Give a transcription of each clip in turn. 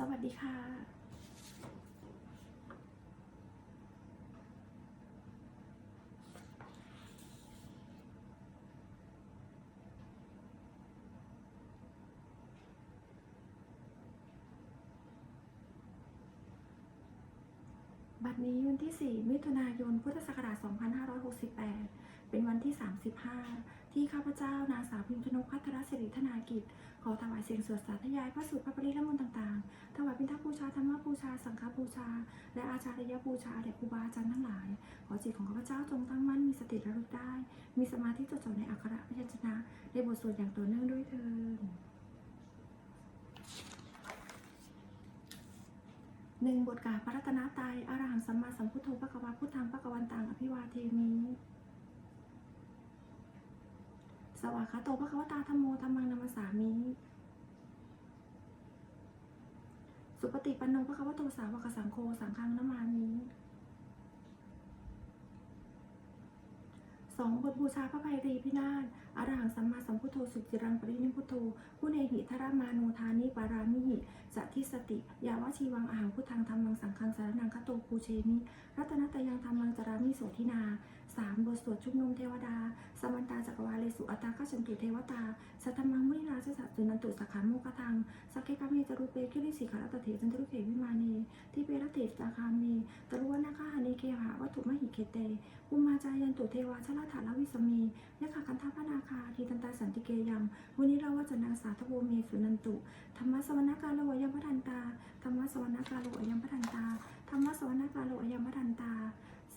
สวัสดีค่ะบัดนี้วันที่ 4 มิถุนายน พุทธศักราช 2568 เป็นวันที่ 35 ที่ข้าพเจ้านางสาวพิมพ์ชนกพัทรศิริธนากิจ ขอถวายเสียงสวดสาธยายพระสูตรพระปริละมนต์ต่างๆ ถวายเป็นทักบูชาธรรมบูชา สังฆบูชา และอาจารยบูชาแด่ครูบาอาจารย์ทั้งหลาย ขอจิตของข้าพเจ้าจงตั้งมั่นมีสติระลึกได้ มีสมาธิจดจ่อในอักขระพยัญชนะในบทสวดอย่างต่อเนื่องด้วยเถิดหนึ่งบทกาพระรัตนตรัยอรหังสัมมาสัมพุทโธพระกวาพุทธังพระกวันตังอภิวาเทมิ สวากขาโตพระควตาธรรมโมธรรมังนามาสามิสุปฏิปันโนพระควโตสาวกสังโฆสังฆังนามามิสองบทบูชาพระภัยรีพินาศอรหังสัมมาสัมพุทโธสุจิรังปรินิพุทโธผู้เนหิทรามานุธานิปารามิหิสัทิสติ ยาวชีวังอาหังพุทธังธรรมังสังฆังสารนังคโตภูเชมิรัตนตยังธรรมังจารามิโสทินา สามบทสวดชุมนุมเทวดา สมันตาจักรวาเลสุอัตตากัจฉันตุเทวตา สัทธมังมุนิราชสัตสุนันตุสักขามุกทัง สักเกกาเมจารุเปคิริสิขารัตเถจันทรุเขวิมาเนทิเปรเตสาคามเนตรุวนาคาหาเนเคหะวัตถุมหิเคเตอุมาจายันตุเทวาชลาถาลวิสเมยะขาคันทพนาคาทีตันตาสันติเกยังมุนิราวัจนาสาทโวเมสุนันตุธรรมสวนาการโลยมพันตาธรรมสวนาการโลยมพันตาธรรมสวนาการโลยมพันตา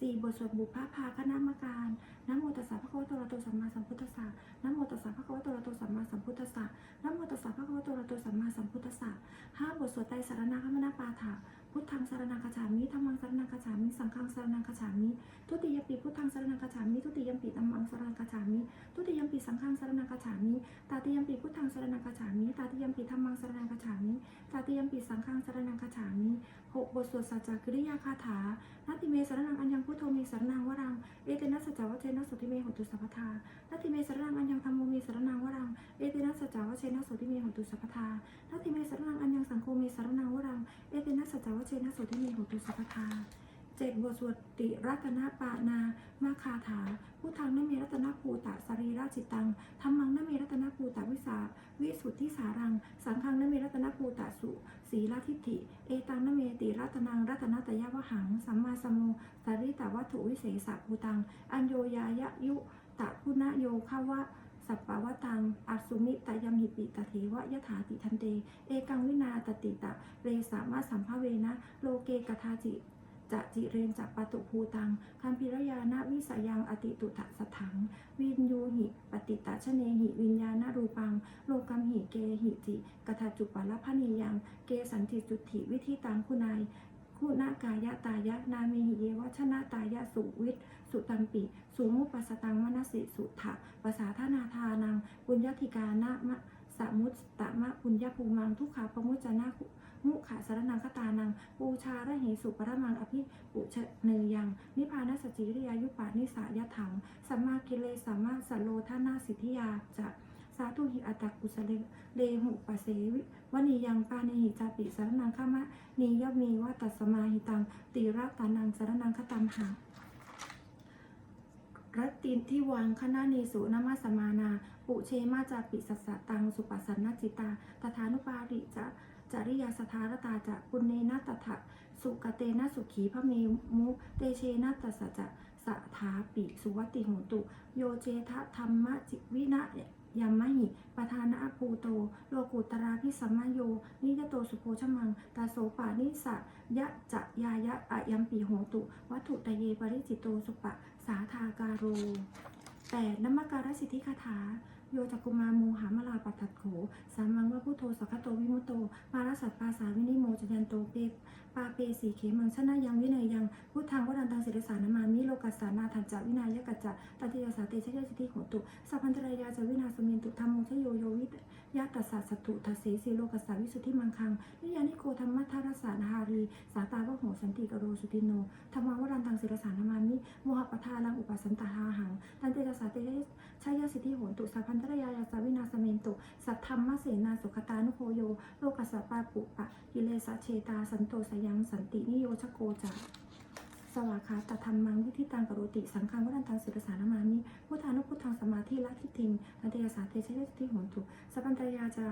สี่บทสวดบุพภาคณามการนะโมตัสสะภะคะวะโตอะระหะโตสัมมาสัมพุทธัสสะนะโมตัสสะภะคะวะโตอะระหะโตสัมมาสัมพุทธัสสะนะโมตัสสะภะคะวะโตอะระหะโตสัมมาสัมพุทธัสสะห้าบทสวดไตรสารณคมนาปาฐะพุทธังสารนังคฉามิธัมมังสารนังคฉามิ สังฆังสารนังคฉามิ ทุติยมปีพุทธังสารนังคฉามิ ทุติยมปีธัมมังสารนังคฉามิ ทุติยมปีสังฆังสารนังคฉามิ ตาติยมปีพุทธังสารนังคฉามิ ตาติยมปีธัมมังสารนังคฉามิ ตาติยมปีสังฆังสารนังคฉามิหกบทสวดสัจจกริยาคาถานาติเมสารนังอัญญังพุทโธมีสารนังวรัง เอเตนะสัจจวัชเชนะสุติเมหตุสัพพทานาติเมสรนังอัญญังธรรมโมมีสรนังวรัง เอเตนะสัจจวัชเชนะสุติเมหตุสัพพทานาติเมสรนังอัญญังสังโฆมีสรนังวรัง เอเตนะสัจจวัชเชนะสุติเมหตุสัพพทา เจ็ดบทสวดติรัตนปานามาคาถาพุทธังนเมรัตนภูตะสรีราจิตังธรรมังนเมรัตนภูตะวิสาวิสุทธิสารัง สังฆังนเมรัตนภูตะสุสีลทิฏฐิ เอตังนเมติรัตนังรัตนตยวหัง สัมมาสัมโมสาริตวัตถุวิเศษสัภูตัง อัญโยยายะยุตะคุณโยคาวะสัปปาวตังอสุมิตยมหิปิตเทวะยถาติทันเต เอกังวินาตติตะ เรสามะสัมภเวนะ โลเกกทาจิ จะจิเรนจักปตุภูตังคัมพิรยานาวิสยังอติตุถะสถัง วินยูหิ ปฏิตะชะเนหิ วิญญาณรูปัง โลกัมหิเกหิจิกทาจุปัลลพนียังเกสันติจุติวิธีตังคุณายคุณากายะตายะนาเมหิเยวชนะตายะสุวิทสุตัมปิสุมุปัสตังมนสิสุทะภาษาธนาทานังปุญญติกานะมะ มุตตะมะปุญญภูมัง ทุกขาปมุจจนะมุขาสารนังคตานัง ปูชาระเหสุปรมังอภิปุชเนยยัง นิพพานสจิริยายุปานิสายะถัง สัมมากิเลสัมมาสโลทานาสิทธิยาจะสาธุหิอัตกุสเลเลหุปเสวิวนียังปาเนหิจาปิสารนังขมะนียมีวัตสมาหิตังตีระตานังสารนังคตัมหังรัตตินที่วังคณะเนสุนมาสมานา ปุเชมาจาปิสัสะตัง สุปัสสนจิตาตถานุปาริจะจริยาสทารตาจะปุณเนนะตถะสุกเตนะสุขีพระเมมุเตเชนะตัสจะสะถาปิสุวัติโหตุ โยเจทะธรรมจิวินะยัมมหิปทานะปูโต โลกุตราพิสัมมาโย นิยโตสุโพชมัง ตาโสปานิสะยะจะยายะอะยัมปีโหตุ วัตถุตะเยปริจิตโตสุปะ สาธาการโรแปดนมการสิทธิคาถา โยจักกุมาโมหามลาปัตถัดโข สามังวะพุทโธสักโตวิมุตโต มารสัตปาสาวินิโมจยันโตเปปาเปสีเขมังชนะยังวิเนยยังพุทธังวรันตังศิริสานามามิโลกัสสานาทันจาวินายกัจจะตัติยาสาเตชยสิทธิโหตุสัพพันตรายาจวินาสมินตุธรรมโมชโยโยวิตยะตัสสะสตุทัสเสสีโลกัสสาวิสุทธิมังคังนิยานิโกธรรมทัรสานาหารี สาตาวะโหสันติกโรสุติโนธรรมังวรันตังศิริสานามามิโมหปทาลังอุปสันตหาหังตันเตชะสาเตชยสิทธิโหตุสัพพันตทรยายาสาวินาสเมนตุสัทธรรมเสนาสุขตานุโคโยโลกัสสปาปุปะกิเลสะเชตาสันโตสยยังสันตินิโยชโกจะสวากาตธรรมังวิธิตังกโรติสังฆังวัฏันตังสิรสานามามิพุทธานุพุทธังสมาธิละทิฏฐิงนันเตยสาเตชะเยสติโหนตุสัพพันตรยาจะ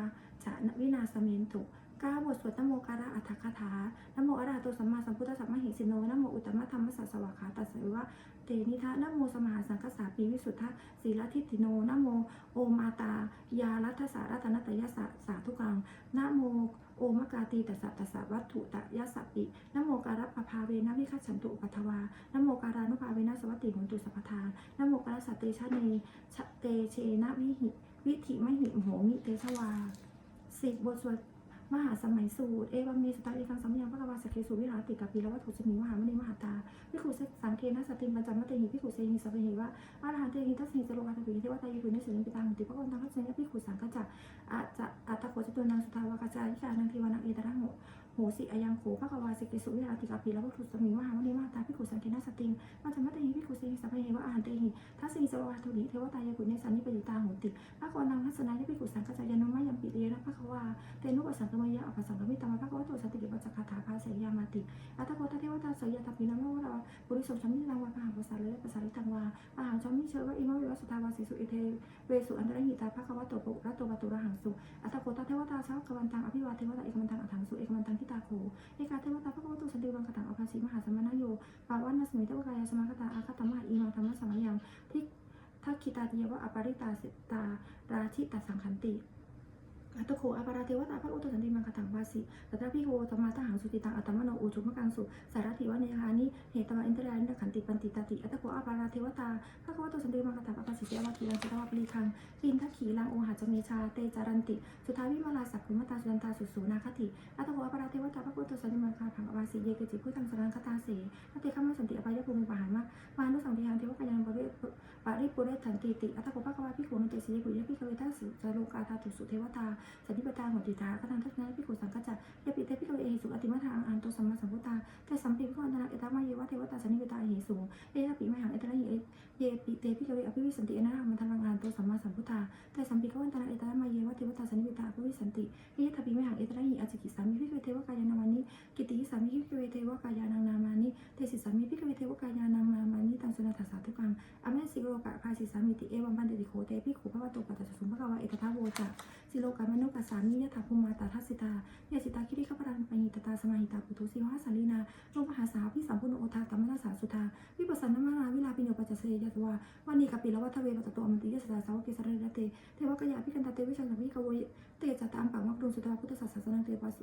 จะวินาสเมนตุก้าบทสวดนโมการะอัฏฐคาถานโมอระหะโตสัมมาสัมพุทธัสสะมาหิสิโนนโมอุตตมะธรรมสัสสวากขาตัสสะวะ เตนิทะนโมสมหาสังกัสาปีวิสุทธะศีลทิฏฐิโนนโม โอมาตายารัตสารัตนตยสสาธุกังนโมโอมกาตีตัสสะตัสสะวัตถุตะยะสปินโมการัปภาเวนะวิคัจฉันตุปัทวานโมการานุภาเวนะสวัตติโหนตุสัพพทานะโมการัสสะเตชะเนชเตเชนะวิหิ วิถิมหิโหมิเตชวาสิบบทสวด มหาสมัยสูตร เอวังมีสตาเอกังสัมยังพระกวาสเกสุวิหารติกับปีละวัตถุสมิมหามณีมหาตาพิขุสังเคนะสติมัจจมัตเตหิพิขุเซหิสัพเพหิวะอรหันเตหิทัสหิจโลกาตปิเทวตายิปุนิสิริปิตังติพระกันทังคัจเจนะพิขุสังกัจจะอาจจะอัตตโคจตุนังสุทาวากาจายิกานังทีวานังเอตระโห โหสิอายังโขภควาสิกิสุวิหาติกาปีแล้วก็ทุสมิมหามณีมาตาพิขุสังเคนะสติงมาจมัตเตหิพิขุสหิสัพเพเหวะอาหันเตหิทัสสิจโลกาตุลิเทวตายกุเนสันนิปยุตาโหติภควานังทัศนายพิขุสังกัจจายานมะยัมปิเตระภควาเตนุปัสสังกมยะอภสังกมิตามะภควโตสติกิปัจจคาถาภาเสยามาติอัตตโขทเทวตาเสยตาปีนามะวะปุริโสชัมมิลังวะพหาภาษาเลภาษาลิตังวาปหาชัมมิเชวะอิมวิวัสตาวาสิสุเอเทเวสุอันตรหิตาภควโตปุระโตปตุระหังสุอัตตโกตเทวตาชาวกวันตังอภิวาเทวตาเอกมันตังอัถังสุเอกมันตังทิตาโขเอกาเทวตาพระพุทธสันติวังคตังอภาสีมหาสมณโยปาวันนัสมิเทวกายสมาคตาอาคตมหาอีมังธรรมสมัยยังทิทักคิตาติยวะอปาริตาสิตาราชิตาสังขันติ อัตโขอปาราเทวตาพระอุตสันติมังคตังวาสิตัตถะพิโกธรรมาทหังสุติตังอัตมโนอุจุมกังสุสารถิวะเนหานิเหตวะอินทรายนิขันติปันติตติอัตโขอปาราเทวตาพระพุทธสันติมังคตังอภาสิเทวะทีรังสุตวะปริคังปินทักขีลังโอหะจเมชาเตจารันติ สุทาวิมาลาสักขุมตาสุนันตาสุสูนาคติอัตโวอปาราเทวตาพระพุทธสันติมังคาผังอวาสีเยเกจิพุทธังสรังคตาเสนเตคัมสันติอภัยภูมิปหารมะมานุสังเทยังเทวกายังปริปริปุเรสันติติอัตโวภะกวาพิขุนเตสียกุยพิกเวทัสสุจารุกาตาตุสุเทวตาสันติปตาหัวติตาคตังทัศนะพิขุสังกัจจะยปิเตพิกเวเอสุอติมะทางอันโตสัมมาสัมพุตตาแต่สัมปิพระอันาเอตามะเยวะเทวตาสันนิเวตาเหสูเอตปิมหังเอตระหิเยปิเตพิกเวอภิวิสันติอนะหังมันทางอันโตสัมมาสัมพุตตาแต่สัมปิกวันตนาเอตระมาเยวะเทวตาสันนิวิตาอภิวิสันตินิยทปิมหังเอตระหิอาจิกิสามิพิกเวเทวกายานามานิกิติสามิพิกเวเทวกายานังนามานิเตสิสามิพิกเวเทวกายานังนามานิตังสุนัตสาธุกังอเมสิโลกะภาสิสามิติเอวัมปันติโคเตพิขุภวโตปัตตสุภะวาเอตทาโวจะ สิโลกามนุปัสสามิยะถาภูมาตาทัสสิตายาสิตาคิริขปรังปหิตตาสมาหิตาปุถุสิวหสาลีนาโลมหาสาพิสัมพุโนโอทาตัมมนาสาสุธาวิปัสสนามาวิลาปิโนปัจจเสยยะตวาวันนี้กปิลวัฒเวปตโตอมติยะสตาสาวกิสระเรเตเทวกยาพิกันตาเตวิชันสัมพิกโวยเตจตามปังมักดุสุตาพุทธศาสนาเตปัส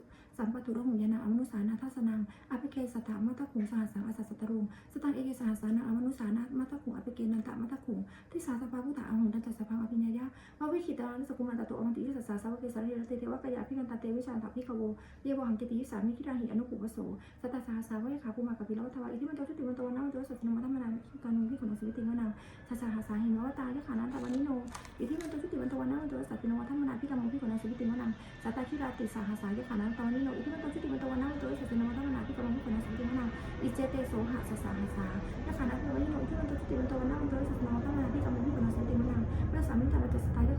สาสาวกิสระเรเตเทวกยาพิกันตาเตวิชันสัมพิกโวเยวังกิติยิสามิคิราหิอนุปุปโสสตาสาสาวะขาภูมากปิลวัตวาอิทิมันโตชุติมันโตวันนามันโตสัจนมัตมนาตานุพิขุนสิวิติวนังสสาหาสาหินวตาลิขานันตวันนิโนอิทิมันโตชุติมันโตวันนามันโตสัจนมัตมนาพิกรรมพิขุนสิวิติวนังสตาคิราติสาหาสายขานังตอนนี้โนอิทิมันโตชุติมันโตวันนามันโตสัจนมัตมนาพิกรรมพิขุนสิวิติวนังอิเจเตโสหะสาสาหาสายขานังตวันนี้โนอิทิมันโตชุติมันโตวันนามันโตสัจนมัตมนาพิกรรมพิขุนสิวิติวนังพระสามิตาลตสตา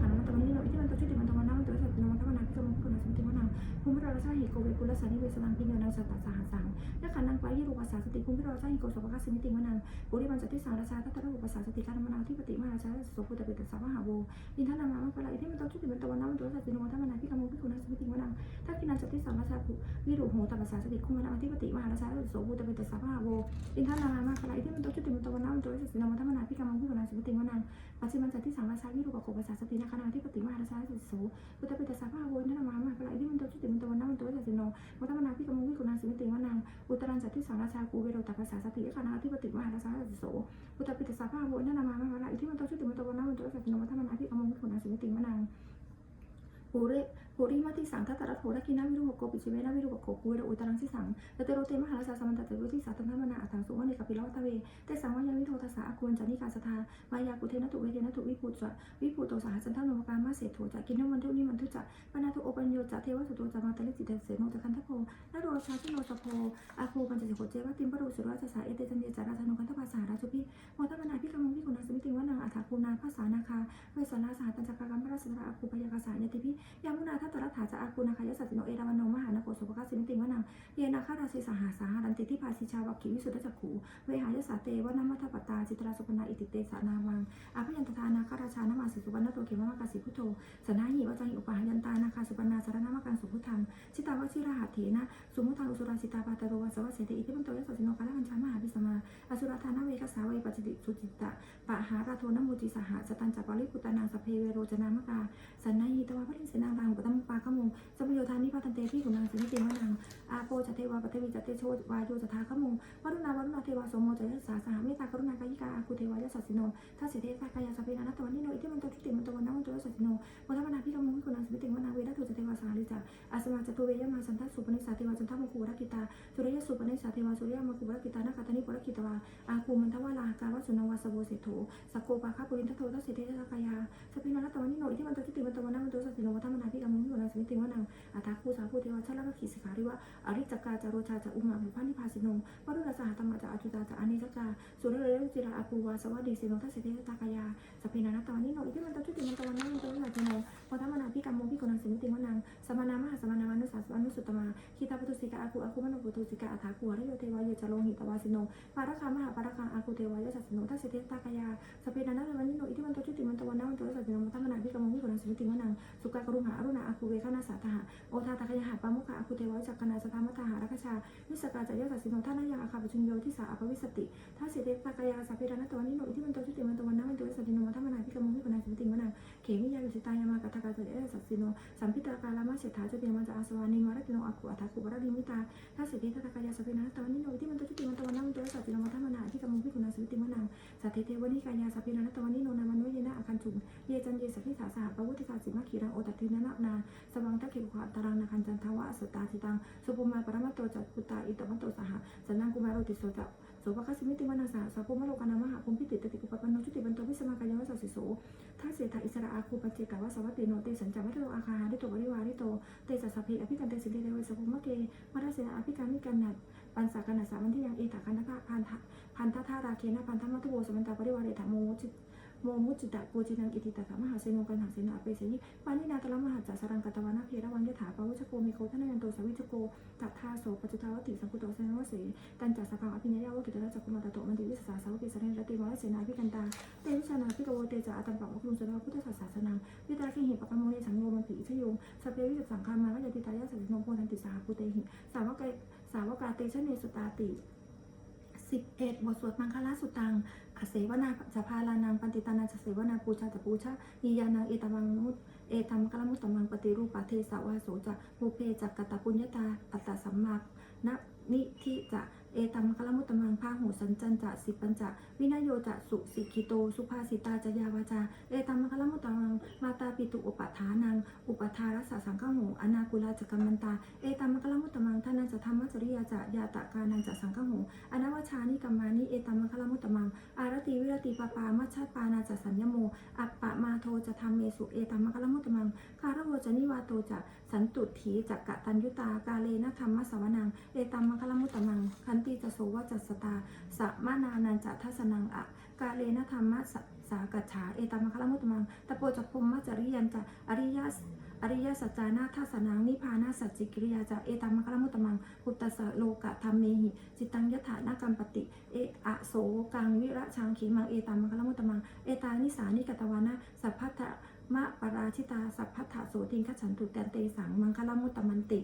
นังภูมิราชาหิโกเวกุลสานิเวสลังพิญญาณสัตตาสหัสังนักขันนังไปยิรุปัสสาสติภูมิราชาหิโกสภะสิมิติวนังปุริบันจติสังราชาทัตตะรุปสาสติการมนาธิปติมหาราชาโสภุตเปตสาวหาโวอินทนามามะปะละอิทิมันโต ชุติมันโตวันนามันโตว์สัจนมัตมนาพิกรรมพิขุนสิวิติวนังถ้ากินันจติสัมมาชาภุวิรุโหตปัสสาสติคุมานาธิปติมหาราชาโสภูตเปตสาภาโวอินทานามาคลายที่มันโตจุติมันโตวันนามันโตสัสสิโนมัทมนาพิกรรมพิกุณาสิติวนังปัจจิมันจติสังราชาวิรุปโกปัสสาสตินาคนาธิปติมหาราชาโสภูตเปตสาภาโวอินทานามาคลายที่มันโตจุติมันโตวันนามันโตสัสสิโนมัทมนาพิกรรมพิกุณาสิติวนังอุตรันจติสังราชากูเวโรตปัสสาสติคณาธิปติมหาราชาโสภูตเปตสาภาโวอินทานามาคลายที่มันโตจุติมันโตวันนามันโตสัสสิโนมัทมนาพิกรรมพิกุณาสิติวนัง ปุเรปปุริมาติสังทัตตระโถทักินาวิรุหกโกปิชิเวนะวิรุหกโกกุเรอุตรังสิสังตเตโรเตมหาลาสาสมันตเตรุติสาตังธรรมนาอัตังสุวรรณิกปิโลวัตเวเตสังวายาวิโททัสสะอากุลจานิการสทามายากุเทนะตุเวเทนะตุวิปุตจะวิปุตโตสหัสันทโนกามาเสโถจะกินนมันทุนิมันทุจะปนาทุโอปัญโยจะเทวสุโตจะมาตะลิจิตเสโนจะคันทโพนโรชาชิโนสโพอาคูปัญจสิโขเจวะติมปรุสุราชสาเอเตจันเยจาราธนุคันทภาษาราชุพิโมทัมนาพิกามงพิกุณาสมิติวะนาอัฏฐคูนาภาษานาคาเวสนาสหัตัญจกกรรมพระราชราอาคูปยากาสายติพิยามุนาทตรัฐาจะอาคูนาคายสัสสิโนเอราวันโนมหานโกสุภกาสมิติวนังเยนาคาราศีสหาสาหารันติที่ภาสิชาวัคคีวิสุทธจักขูเวหายสาเตวนามัทปตาจิตราสุปนาอิติเตสานาวังอาพยัญตทานาคาราชานามาสิสุวรรณโตเขมมะกาสิพุทโธสนาหิวจังอุปาหยันตานาคาสุปนาสารนามกังสุพุทธังชิตาวชิราหัตเถนะสุมุทังอุสุราสิตาปาตโรวัสวะเสติอิทิปันโตยสัสสิโนกาลัญชา สุรธานาเวกสาเวปจิติสุจิตตะปะหาราโทนมุจิสหะสตันจัปาริปุตานางสเพเวโรจนามกาสันนาหิตวะพระลินเสนางรังปตัมปาขมงสมโยธานิพัตันเตพี่ขุนนางสิมิเติวนังอาโปจเทวาปเทวิจเตโชวาโยจทาขมงวรุณาวรุณาเทวาสมโมจยัสสาสหเมตตากรุณากายิกาอาคุเทวายสัสสิโนทัสสิเทสากายาสเปนานัตวันนิโนอิทิมันโตทิติมันตวันนามันโตยสัสสิโนวัมนาพิกามุงพิกุณาสมิเติวนางเวรัตุจเทวาสาลิจาอาสมาจตุเวยมาสันทัสสุปนิสาเทวาจันทมุคูรกิตาสุริยสุปนิสาเทวาสุริยมคูรกิตานาคาตานิปุรกิตวาอาคูมันทวาลาการวัสุนวาสโวเสโถสโกปาคาปุรินทโททัสเสิเทสากายาสปินานัตตวันนิโนอิทิมันโตทิติมันตวันนามันตยสัสสิโนวัฒมนาพิกามุงพิกุณาสมิติวนาอัตาคูสาภูเทวาชลกขีสิขาริวะอริจกาจาโรชาจะอุมาภิพันธิพาสิโนวรุณสหธรรมจะอจุตาจะอเนจกาสุรเรรุจิราอาภูวาสวัสดีสิโนทัสสิเทตากายาสเพนานาตวานิโนอิทิมันตจุติมันตวันนามันตวันนาจโนวัฒมนาพิกรรมโมพิกุณังสมิติวนังสมานามหาสมานามานุสัสอนุสุตมาคิตาปตุสิกาอาคูอาคูมโนปุตุสิกาอัฏฐาคูหริโยเทวายจะโลหิตวาสิโนปาระคามมหาปาระคาอาคูเทวายะสัสโนทัสเทตากายาสเพนานาตวานิโนอิทิมันตจุติมันตวันนามันตวันนาจโนวัฒมนาพิกรมโมพิกุณังสิมิติวนังสุกากรุหาอรุณาอาคูเวคนาสาทหะโอทาตากายหาปามุขะอาคูเทวายจักขณาสธรรมทหารักชาวิสกาจะยะสัสสิโนท่านายังอาคาปชุญโยที่สาอภวิสติท่าเสเดตากายาสเพดานะตวันนิโนอิที่มันโตชุติมันตวันน้ำมันโตสัสสิโนมัทมนาพิกมุพิปนาสิมติมนังเขมิยายุสิตายามากตากาจะเอสัสสิโนสัมพิตากาลามาเสถาจุเตมันจะอาสวานิวารติโนอาคุอัฏฐาคุบรดิมิตาท่าเสเดตากายาสเพดานะตวันนิโนอิที่มันโตชุติมันตวันน้ำมันโตสัสสิโนมัทมนาพิกมุพิปนาสิมติมนังสัตเทเทวนิกายาสาเพดานะตวันนิโนนามนโนเยนะอาคันจุเยจันเยสัพพิสาสหปวุติสาสิมาคีรังโอตัตินะนานาสวังตะเขปขวะตารังนาคันจันทวะสตาสิตังสุภมาปรมัตโตจัตปุตาอิตวันโตสหสันนังกุมารโรติโสจะโสภคสมิติวนาสาสาภูมโลกานามหาภูมิพิติตติกุปปันโนชุติบันโตวิสมากายวัสสิโสท่าเสถาอิสระอาคูปัจเจกาวสวัตติโนเตสัญจาวัตโตอาคาหาริโตวริวาริโตเตจัสสะเพอภิกันเตสิเตเทวสภูมะเกมาราเสนาอภิการมิกันนัด ปันสากันัสามันที่ยังเอตาคันทะพันทะพันทะธาราเคนะพันธะมัตุโวสมันตาปริวาเรถาโมจิโมมุจิตะโกจินังอิติตถามหาเสโนกันหาเสนาเปเสยิปานินาตละมหาจัสรังกตวานาเพระวังยถาปวุชโกมิโคทนายันโตสวิชโกตัทธาโสปัจจุทาวติสังคุโตเสนวเสตันจัสพังอภิญญาวกิตระจักกุมาตโตมันติวิสสาสาวกิสเรนรติวะเสนาภิกันตาเตวิชานาภิกโวเตจาอัตัมปังวคุงสราพุทธศาสนาวิตาคิหิปะกโมเนสังโยมันผีชโยสเปวิสสังคามาวิจติตายาสัจโนโพทันติสหภูเตหิสาวก สาวกาติชเนสตาติสิบเอ็ดบทสวดมังคลาสุตังอเสวนาจะพาลานังปันติตานาจเสวนาปูชาจะปูชาอียานังเอตมังมุตเอตัมกลมุตตมังปฏิรูปะเทสาวาโสจะภูเพจักกตปุญญาตาอัตตสัมมาณนิทิจะ เอตัมกลมุตตมังพาหูสัญจันจะสิปัญจะวินโยจะสุสิกิโต สุภาสิตาจยาวาจา เอตัมกลมุตตมังมาตาปิตุอุปทานัง อุปทารัสสะสังฆโหอนาคุลาจกัมมันตา เอตัมมะกะละมุตตมังท่านันจะธรรมจริยาจะยาตะกานันจะสังฆโหอนาวชานิกัมมานิเอตัมมะกะละมุตตมัง อารติวิรติปปามัชฌาปานาจะสัญญโม อัปปะมาโทจะธรรมเมสุเอตัมมะกะละมุตตมังคารโวจะนิวาโตจะ สันตุถีจักกะตัญยุตากาเลนะธรรมสวนังเอตัมมะกะละมุตตมัง คันติจะโสวจัสตาสัมมานานันจะทัสนังอะกาเลนะธรรมสสากัจฉาเอตัมมะคะละมุตตมังตะโปจักพมมะจริยันจะอริยสอริยสัจจานาทัสนังนิพานาสัจจิกิริยาจะเอตัมมะคะละมุตตมังปุตตสะโลกะธรรมเมหิจิตังยถานากัมปติเออะโสกังวิระชังขีมังเอตัมมะคะละมุตตมังเอตานิสานิกตวานะสัพพัทะ มะปราชิตาสัพพัทธะโสติงคัจฉันตุแตนเตสังมังคละมุตตมันติ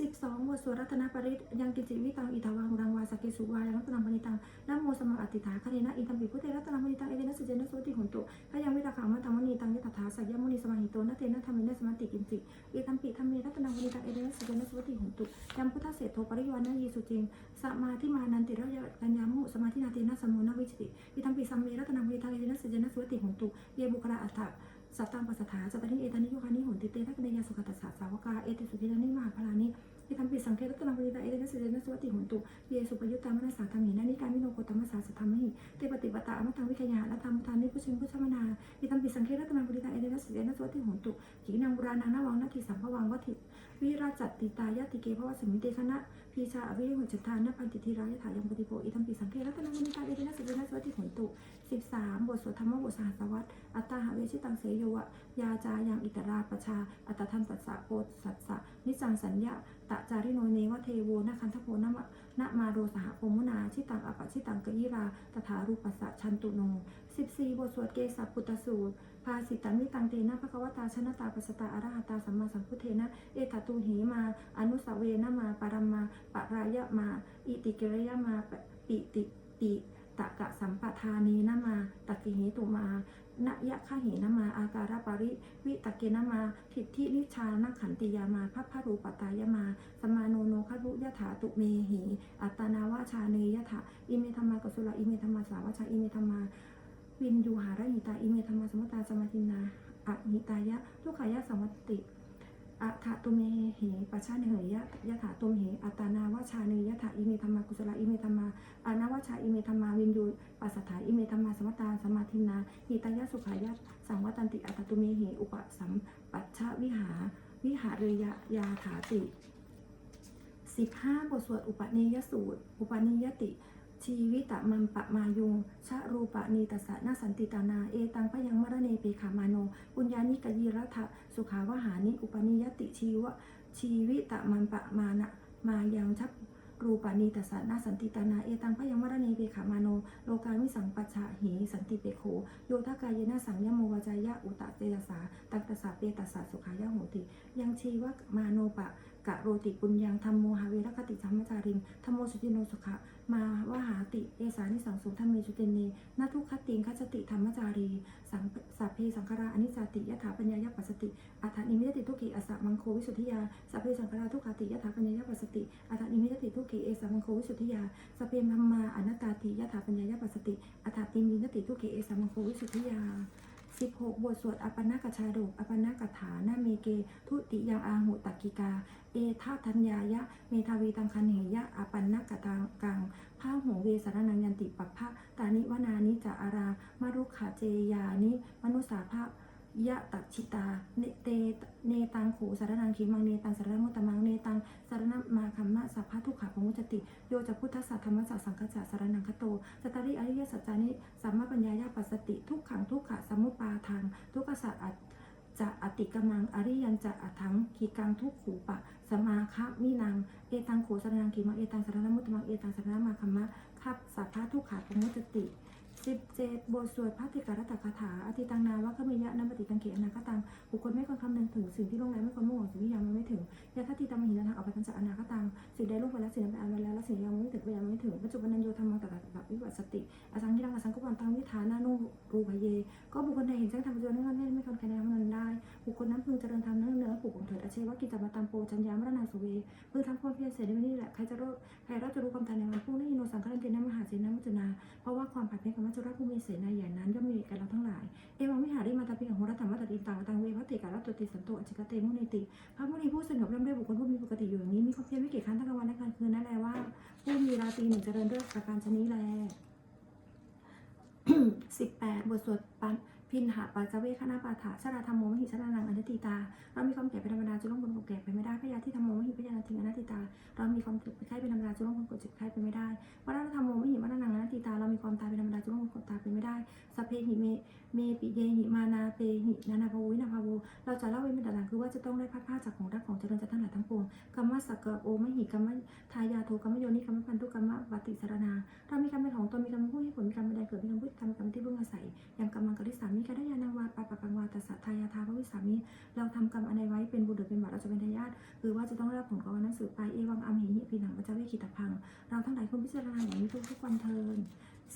สิบสองบทสวดรัตนปริตยังกิจิวิตังอิทาวังรังวาสกเกสุวายังรัตนังปณิตังนะโมสมังอติถาคเนนะอิตัมปิพุทเทรัตนังปณิตังเอเดนะสเจนะโสติหุนตุพยังวิราขังมัตตังมณีตังยตถาสัยยมุนีสมาหิโตนะเตนะธรรมินะสมาติกินจิอิตัมปิธรรมเมรัตนังปณิตังเอเดนะสเจนะโสติหุนตุยัมพุทธเศโทปริวานะยีสุจิงสมาธิมานันติระยะกัญญามุสมาธินาเตนะสมุนวิจิติอิตัมปิสัมเมรัตนังปณิตังเอเดนะสเจนะโสติหุนตุเยบุคลาอัฏฐ สัตตังปัสสถาสัตตนิเอตานิโยคานิโหนติเตทักเนยาสุขตัสสะสาวกาเอติสุทิตานิมหาพลานิทิธรรมปิสังเทรัตนังปริตาเอเตนะสิเดนะสวัติโหนตุเยสุปยุตตามนัสสาธรรมินานิการมิโนโกตมัสสาสัทธรรมิเตปฏิปตาอมตังวิทยาและธรรมทานิพุชิมพุชมนาทิธรรมปิสังเทรัตนังปริตาเอเตนะสิเดนะสวัติโหนตุขีนังบุรานังนาวังนาทิสัมภวังวัติวิราจัตติตายาติเกภวสมิเตคณะ พีชาอวิริหัจทานนพันติธีรายถายังปฏิโภอิธรรมปิสังเทรัตนังปริตาเอเตนะสิเดนะสวัติหนตุ13บสามบทสวดธรรมบทสหัสวัตอัตตาหะเวชิตังเสโยวะยาจายังอิตราปชา อัตทันตัสสะโพสัสสะนิจังสัญญาตะจาริโนเนวะเทโวนะคันทโพนะมะนะมาโรสหโพมุนาชิตังอปะชิตังกยิราตถารูปัสสะชันตุโน14บสี่บทสวดเกสาพุตสูตรภาสิตังมิตังเตนะภควตาชนะตาปัสตาอรหัตาสัมมาสัมพุทเทนะเอตตูเหมา อนุสเวนะมาปรมมาปรายะมา อิติกิริยมาปิติปิตะกะสัมปทานีนามาตะกิเหตุมานะยะขะเหนามา อาการปริวิตะเกนามา ทิฏฐินิชานะขันติยามาพัพพรูปตายมา สมาโนโนครุยะถาตุเมหิอัตนาวะชาเนยะถาอิเมธรรมากสุลาอิเมธรรมาสาวชาอิเมธรรมา วินยูหาระหิตาอิเมธรรมาสมุตาสมาตินาอหิตายะทุกขายะสมติ อัฏฐตุเมเหปัชชาเนเหยยะยะถาตุมเหอัตานาวชาเนยะถาอิเมธรรมากุศลอิเมธรรมาอานาวชาอิเมธรรมาวินยูปัสสถาอิเมธรรมาสมตาสมาธินาหิตายะสุขายะสังวัตันติอัตตุเมเหอุปสัมปัชชะวิหาวิหารยะยาถาติ15บทสวดอุปเนยสูตร อุปนิยติ ชีวิตะมัมปะมายุง ชะรูปะนีตัสสะนาสันติตานา เอตังพยังมรเนเปขามาโนปุญญานิกยีรัฐะสุขาวหานิอุปนิยติชีวะชีวิตะมัมปะมานะมายังชับรูปานีตัสสะนาสันติตานาเอตังพยังมรเนเปขามาโนโลกามิสังปัชชะเหสันติเปโขโยทากายนะสังยโมวจายะอุตะเตยสาตักตสสะเปตัสสะสุขายะโหติ ยังชีวะมาโนปะกะโรติปุญญังธรรมโมหาเวรคติ ริงธรรมโมสุติโนสุขะมาวหาติเอสานิสังสุธรรมเมจุเตเนนาทุกขติงคัจติธรรมจารีสังสัพเพสังคาราอนิจจติยถาปัญญายปัสสติอัฏฐานิมิตติทุกขิอสสะมังโควิสุทธิยาสัพเพสังคาราทุกขติยถาปัญญายปัสสติอัฏฐานิมิตติทุกขิเอสามังโควิสุทธิยาสัพเพธรรมาอนัตตาติยถาปัญญายปัสสติอัฏฐาติมิตติทุกขิเอสามังโควิสุทธิยา16 บทสวดอปปนากชาดกอปปนากถานาเมเก ทุติยังอาหุตักกิกา เอทาทัญญายะ เมทาวีตังคันเหยะอปันนักตังกังพาหงเวสารนังยันติปัปพะตานิวนานิจาอารา มารุขาเจยานิ มนุสาภาพยะตัชิตา เนเตเนตังขูสารนังขีมังเนตังสารมุตมังเนตังสารนมาคัมมะสัพพะทุกขะปมุจติ โยจะพุทธสัตธรรมสัสสังฆจะสารนังคโตสตาริอริยสัจจานิสัมมาปัญญายาปัสสติ ทุกขังทุกขะสมุปาทางทุกขสัตอัต จะอติกมังอริยันจะอัถังขีกังทุกขูปะสมาคะมินังเอตังโขสรนังขีมังเอตังสารนมุตมังเอตังสารนมาคัมมะคับสัพพะทุกขาปมุจจติ 17 บทสวดพระติการัตถคาถาอธิตังนาวัคเมยะนัมปติกังเขอนาคตังบุคคลไม่ควรคำนึงถึงสิ่งที่ล่วงแล้วไม่ควรมุ่งหวังสิ่งที่ยังไม่ถึงยะทัตติตามหินะทางอภัตัญจะอนาคตังสิ่งใดล่วงไปแล้วสิ่งนั้นเป็นอันไปแล้วและสิ่งยังไม่ถึงก็ยังไม่ถึงปัจจุบันโยธรรมังตถาแบบวิวัตสติอสังกิรังอสังกุปันตังวิธานานุรูปเย ก็บุคคลใดเห็นแจ้งธรรมจวนนั้นไม่ควรใครแนะนำนั้นได้บุคคลนั้นพึงเจริญธรรมนั้นเนื้อผูกของเถิดอาชีวกิจจามาตามโปจัญญามรณาสุเวพึงทำความเพียรเสร็จในวันนี้แหละใครจะรู้ใครเราจะรู้ความตายในวันพรุ่งนี้โนสังฆรันเตนะมหาเสนามุจนาเพราะว่าความผัดเพี้ยนของมัจุราชผู้มีเสนาใหญ่นั้นย่อมมีกันเราทั้งหลาย เอวังวิหาริมาตาปิของโหรธรรมตัดอินตังตังเวพัตติการัตตติสันโตอจิกเตมุนิติ พระมุนีผู้สงบร่ำด้วยบุคคลผู้มีปกติอยู่อย่างนี้ มีความเพียรไม่เกียจคร้านทั้งกลางวันและกลางคืนนั่นแหละว่า ผู้มีราตรีหนึ่งเจริญด้วยประการชนี้แลสิบทสวดปัน พินหาปาจเวคณาปาถาชราธรรมโมมหิชรานังอนัตติตา เรามีความแก่เป็นธรรมดาจุลงบนกบแก่ไปไม่ได้พยาที่ธรรมโมมหิพยานาทิงอนัตติตา เรามีความเจ็บไข้เป็นธรรมดาจุลงบนกบเจ็บไข้ไปไม่ได้วัฏธรรมโมมหิวัฏนังอนัตติตา เรามีความตายเป็นธรรมดาจุลงบนกบตายไปไม่ได้สเพหิเม เมปิเยหิมานาเปหินานาภวุวินาภาวเราจะเล่าไว้เป็นหลังคือว่าจะต้องได้พัดผ้าจากของรักของเจริญจะทั้งหลายทั้งปวงกรรมสักกะโอมหิกรรมทายาโทกรรมโยนิกรรมพันธุกรรมวัติสารนาเรามีกรรมเป็นของตนมีกรรมเป็นผู้ให้ผลมีกรรมเป็นใดเกิดมีกรรมพูดกรรมกรรมที่พึ่งอาศัยอย่างกรรมังกริสามีกรรยานังวาปะปะกังวาตัสสะทายาทาพระวิสามีเราทำกรรมอันใดไว้เป็นบุตรหรือเป็นบาปเราจะเป็นทายาทหรือว่าจะต้องได้รับผลของวันนั้นสืบไปเอวังอัมเหหิปีหนังปัจจเวคิตพังเราทั้งหลายควรพิจารณาอย่างนี้ทุกทุกวันเทิน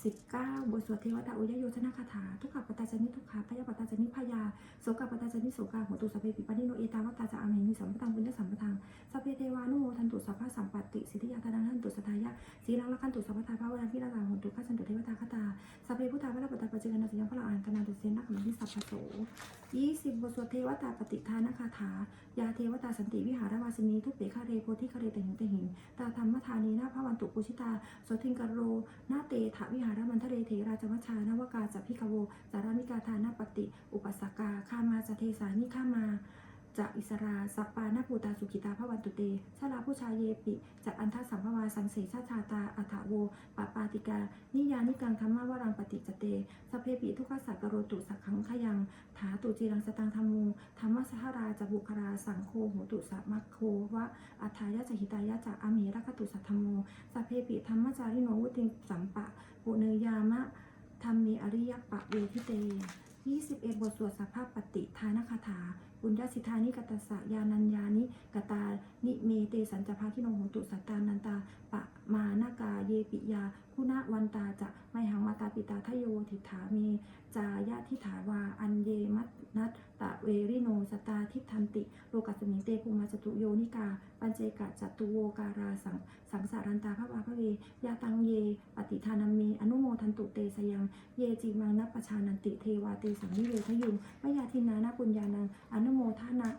19 บทสวดเทวตาอุยโยชนะคาถา ทุกขปตาจนิทุกขาพยาปตาจนิพยาโสกปตาจนิโสกาหัวตุสัพเพปิปานิโนเอตาวตาจะอามหิสัมปตังปุญญสัมปทังสัพเพเทวานุโมทันตุสัพพะสัมปติสิทธิยาทานังทันตุสทายะสีลังละคันตุสัพพะทาภาวนาพิราลังหันตุขันตุเทวตาคาตาสัพเพพุทธาพระปตาปัจเจกนาสยังพระอานตนาตุเสนะขมันทิสัพพโส20บทสวดเทวตาปฏิทานคาถายาเทวตาสันติวิหารวาสินีทุกเปคาเรโพธิคาเรตหิงตหิงตาธรรม โสทิงกโร นาเตถวิหารมันทะเรเถราจวัชชานวกาจัพิกโวจารามิกาทานาปฏิ อุปสกาข้ามาจะเทสานิข้ามาจะอิสราสัปปานาปูตาสุขิตาพระวันตุเต ชาลาผู้ชายเยปิจักอันทสัมภวาสังเสชาชาตาอัฏฐโวปาปาติกา นิยานิกังธรรมวรังปฏิจเตสเพปิทุกขสัตตโรตุสักขังขยัง ถาตุจีรังสตังธรรมูธรรมสหราจะบุคราสังโฆโหตุสัมมัคโควะอัฏฐายะจหิตายะจะอามีรักตุสัทธรรมโมสัพเพปิธรรมจาริโนวุติสัมปะปุเนยามะธรรมีอริยปะเวทิเต21 บทสวดสัพพปฏิทานคาถา บุญญาสิทานิกตสสะยานัญญานิกตานิเมเตสัญจภาคิโนโหตุสัตตานันตาปะมานากาเยปิยา คุณวันตาจะไมหังมาตาปิตาทโยทิฐาเมจายะทิถาวาอันเยมัตนัตตะเวริโนสตาทิทันติโลกัสสมิงเตภูมาจตุโยนิกา ปัญเจกะจตุโวการาสังสังสารันตาพระวาพระเวยาตังเย ปฏิทานามีอนุโมทันตุเตสยัง เยจิมังนัปปชานันติเทวาเตสังนิเวทยุงมยาทินานาปุญญานังอนุโมทานะ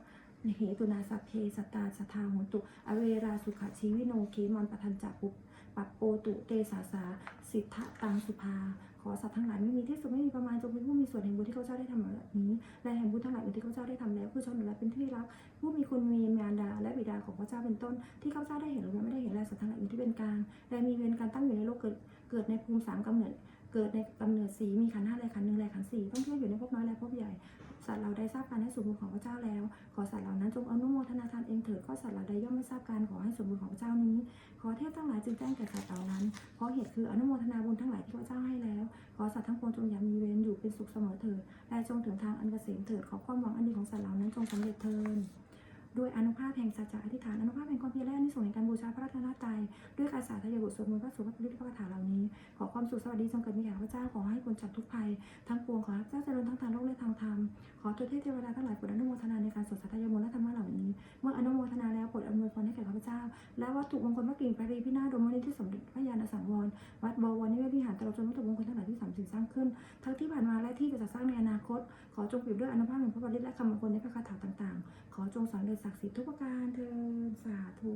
เหตุนาสัพเพสตตาสทาโหตุ อเวราสุขชีวิโนเคมันปทันจัปุปปัปโปตุเตสาสา สิทธะตังสุภา ขอสัตว์ทั้งหลายไม่มีที่สุดไม่มีประมาณจงเป็นผู้มีส่วนแห่งบุญที่เขาเจ้าได้ทำแบบนี้และแห่งบุญทั้งหลายอื่นที่เขาเจ้าได้ทำแล้วคือชนและเป็นที่รักผู้มีคุณมีมารดา และบิดาของพระเจ้าเป็นต้น ที่เขาเจ้าได้เห็นหรือไม่ได้เห็นและสัตว์ทั้งหลายอื่นที่เป็นกลางและมีเวรการตั้งอยู่ในโลกเกิดเกิดในภูมิสามกำเนิดเกิดในกำเนิดสีมีขันห้าและขันหนึ่งและขันสี่ต้องเที่ยวอยู่ในภพน้อยและภพใหญ่ สัตว์เราได้ทราบการให้ส่วนบุญของพระเจ้าแล้ว ขอสัตว์เหล่านั้นจงอนุโมทนาทานเองเถิดข้อสัตว์เหล่าใดย่อมไม่ทราบการขอให้ส่วนบุญของพระเจ้านี้ ขอเทพทั้งหลายจึงแจ้งแก่สัตว์เหล่านั้น เพราะเหตุคืออนุโมทนาบุญทั้งหลายที่พระเจ้าให้แล้ว ขอสัตว์ทั้งปวงจงอย่ามีเวรอยู่เป็นสุขเสมอเถิดและจงถึงทางอันเกษมเถิดขอความหวังอันดีของสัตว์เหล่านั้นจงสำเร็จเถิด ด้วยอนุภาพแห่งสัจจะอธิษฐานอนุภาพแห่งความเพียรและนิสงส์แห่งการบูชาพระรัตนตรัยด้วยการสาธยายบทสวดมนต์พระสุภาพฤทธิ์พระคาถาเหล่านี้ ขอความสุขสวัสดีจงเกิดมีแก่ข้าพเจ้าขอให้พ้นจากทุกภัย ทั้งปวงขอพระเจ้าเจริญทั้งทางโลกและทางธรรมขอตัวเทพเทวดาทั้งหลายโปรดอนุโมทนาในการสวดสัทธายมนต์และธรรมะเหล่านี้ เมื่ออนุโมทนาแล้วโปรดอำนวยพรให้แก่ข้าพเจ้า และวัตถุมงคลพระกิ่งปรีพินาศดวงมณีที่สมเด็จพระญาณสังวรวัดบวรนิเวศวิหารตลอดจนวัตถุมงคลทั้งหลายที่สามสิ่งสร้างขึ้น ทั้งที่ผ่านมาและที่จะสร้างในอนาคต ขอจงเปรียบด้วยอนุภาพแห่งพระบริตและคำมงคลในพระคาถาต่างๆ ขอจงสำเร็จศักดิ์สิทธิ์ทุกประการเทินสาธุ